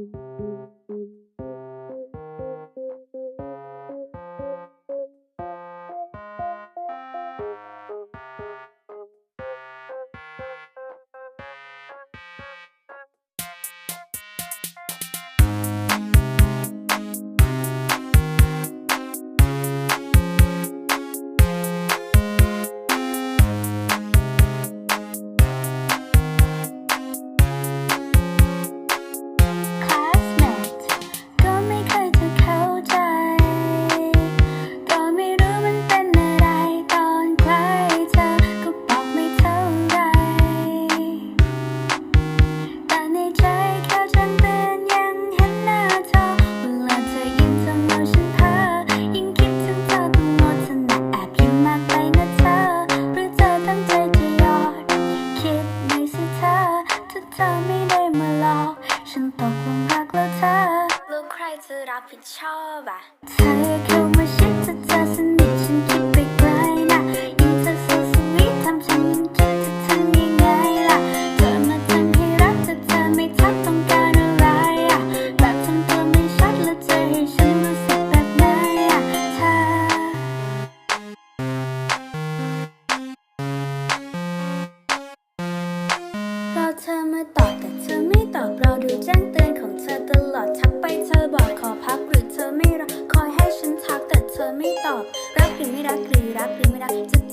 Música ชอบอะเธอเข้ามาชิดจะเธอสน to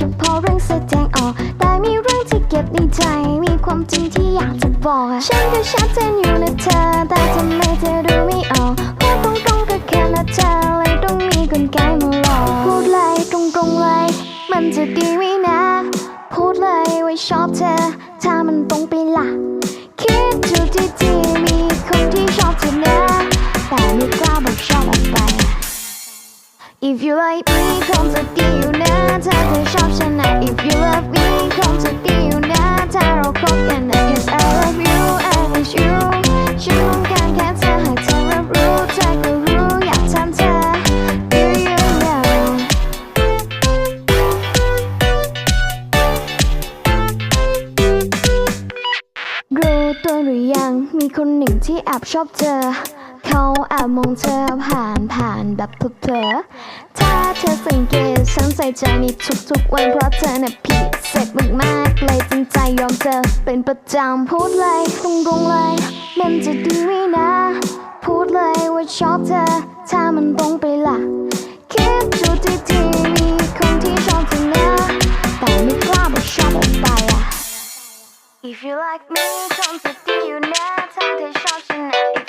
ฉพาะเรื่องแสดงออก แต่มีเรื่องที่เก็บในใจ มีความจริงที่อยากจะบอกฉันก็ชัดเจนอยู่นะเธอ แต่ทำไมเธอดูไม่ออกพูดตรงๆก็แค่ละเธอเลยต้องมีกลไกมาหลอกพูดเลยตรงๆเลย มันจะดีไหมนะ พูดเลยว่าชอบเธอ ถ้ามันตรงไปละคิดดูดีๆมีคนที่ชอบเธอนะแต่ไม่กล้าบอกชอบออกไป If you like me คงจะดี มีคนหนึ่งที่แอบชอบเธอ เขาแอบมองเธอผ่านผ่านแบบเผลอๆถ้าเธอสังเกตฉันใส่ใจในทุกๆวันเพราะเธอเนี่ยผิดเสร็จมากๆเลยจริงใจยอมเจอเป็นประจำพูดเลยตรงๆเลย มันจะดีไหมนะ พูดเลยว่าชอบเธอ ถ้ามันตรงไปล่ะคิดดูทีๆมีคนที่ชอบเธอเนะแต่ไม่กล้าบอกชอบออกไปอะ If you like me ทำสักทีอยู่นะ 踩在沙滩上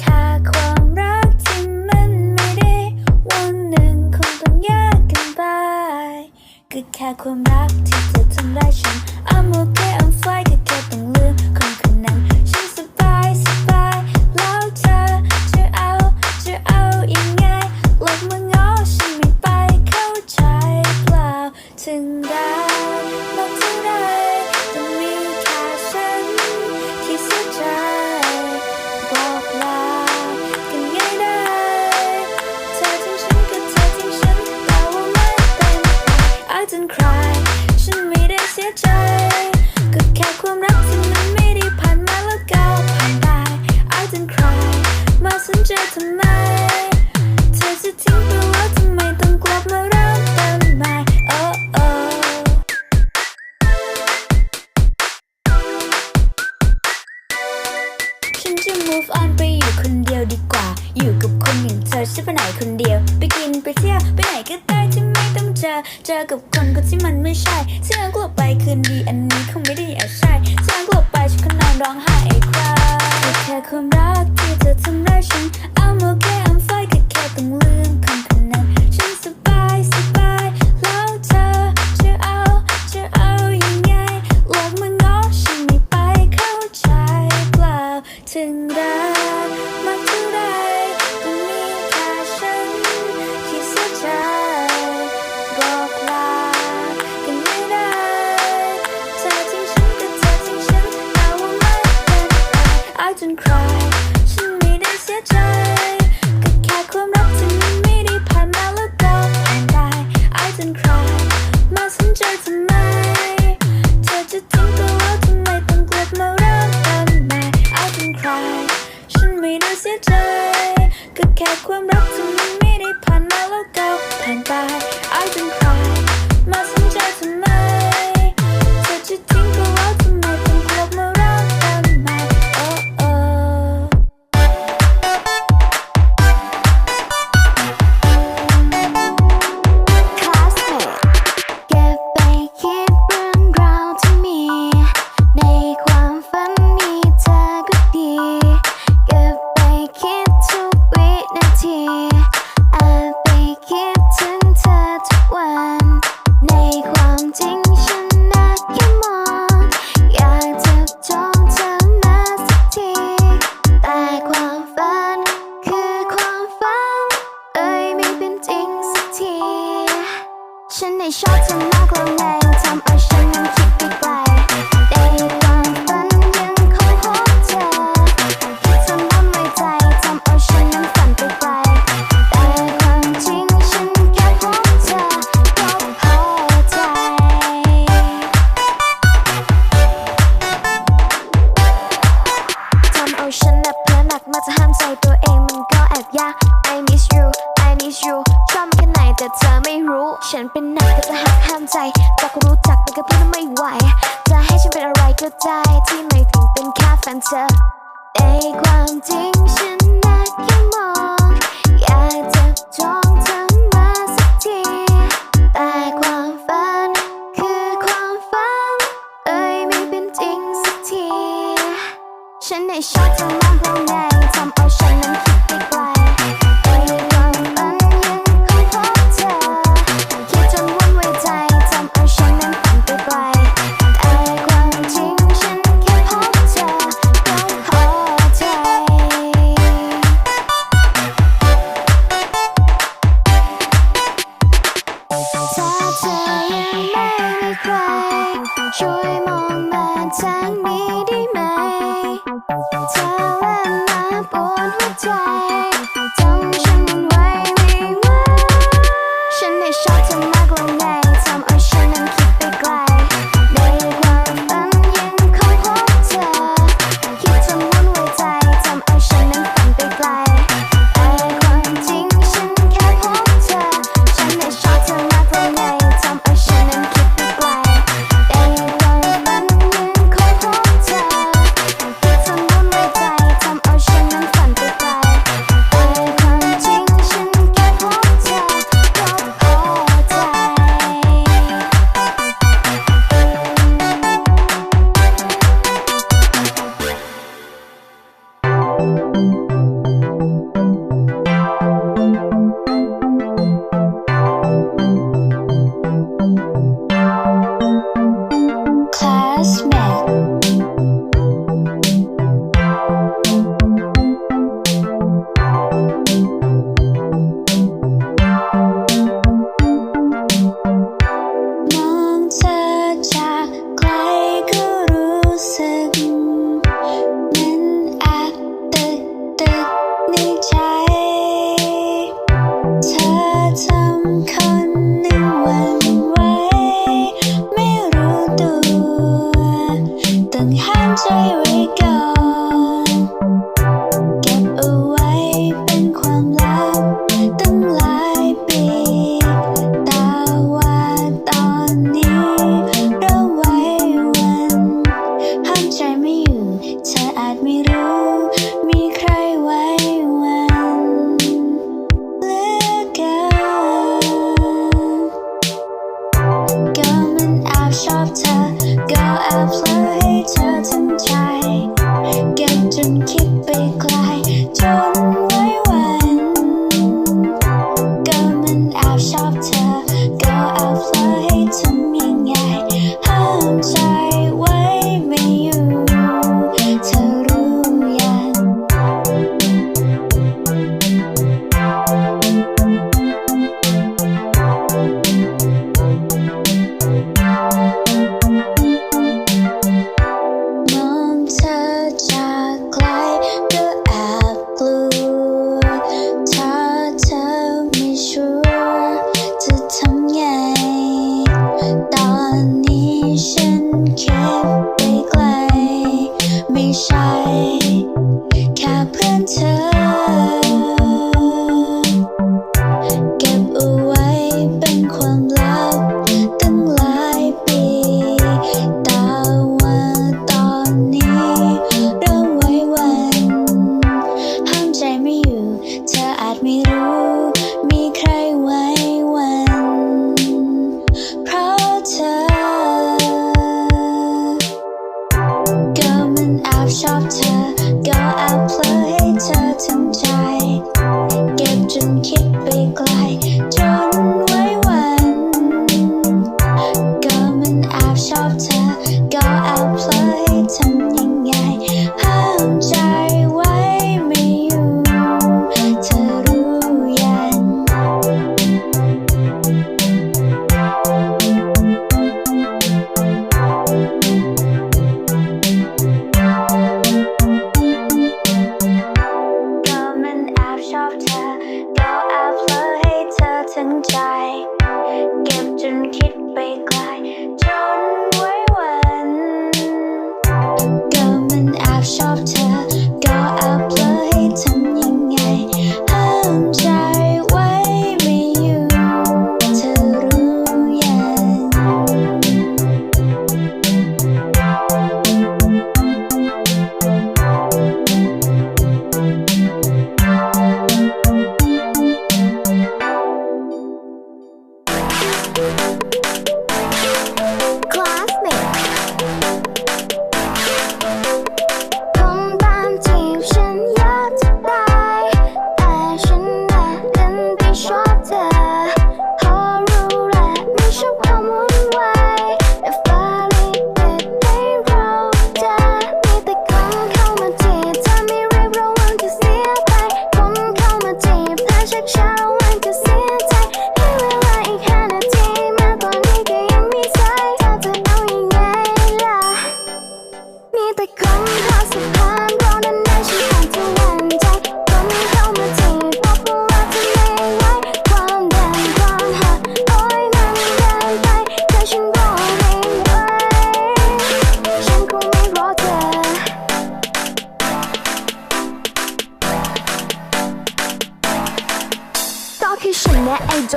ค่ความรักที่มันไม่ได้ วัหนึ่งคงต้องแยกกันไปก็แค่ความรัก คนเดียว ไปกินไปเที่ยว ไปไหนก็ได้ที่ไม่ต้องเจอ เจอกับคนคนที่มันไม่ใช่ 想你。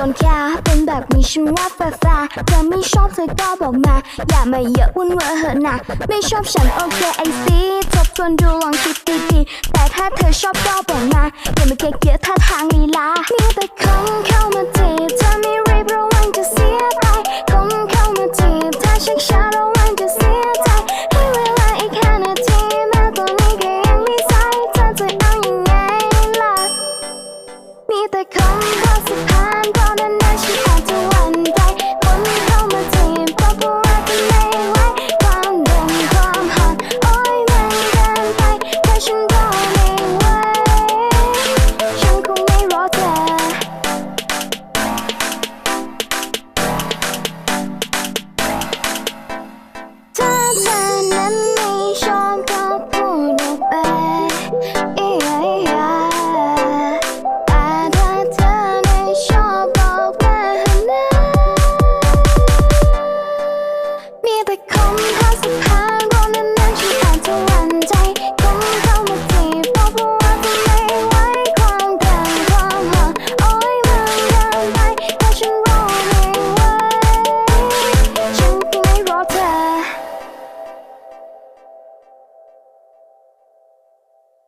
จนแค่เป็นแบบนี้ฉันว่าแฟร์เธอไม่ชอบเธอก็บอกมา อย่ามาเยอะวุ่นเวอเหอะนะ ไม่ชอบฉันโอเคไอซีทบทวนดูลองคิดดีๆ แต่ถ้าเธอชอบก็บอกมา อย่ามาเกลี้ยอท่าทางลีลามีแต่คนเข้ามาจีบเธอไม่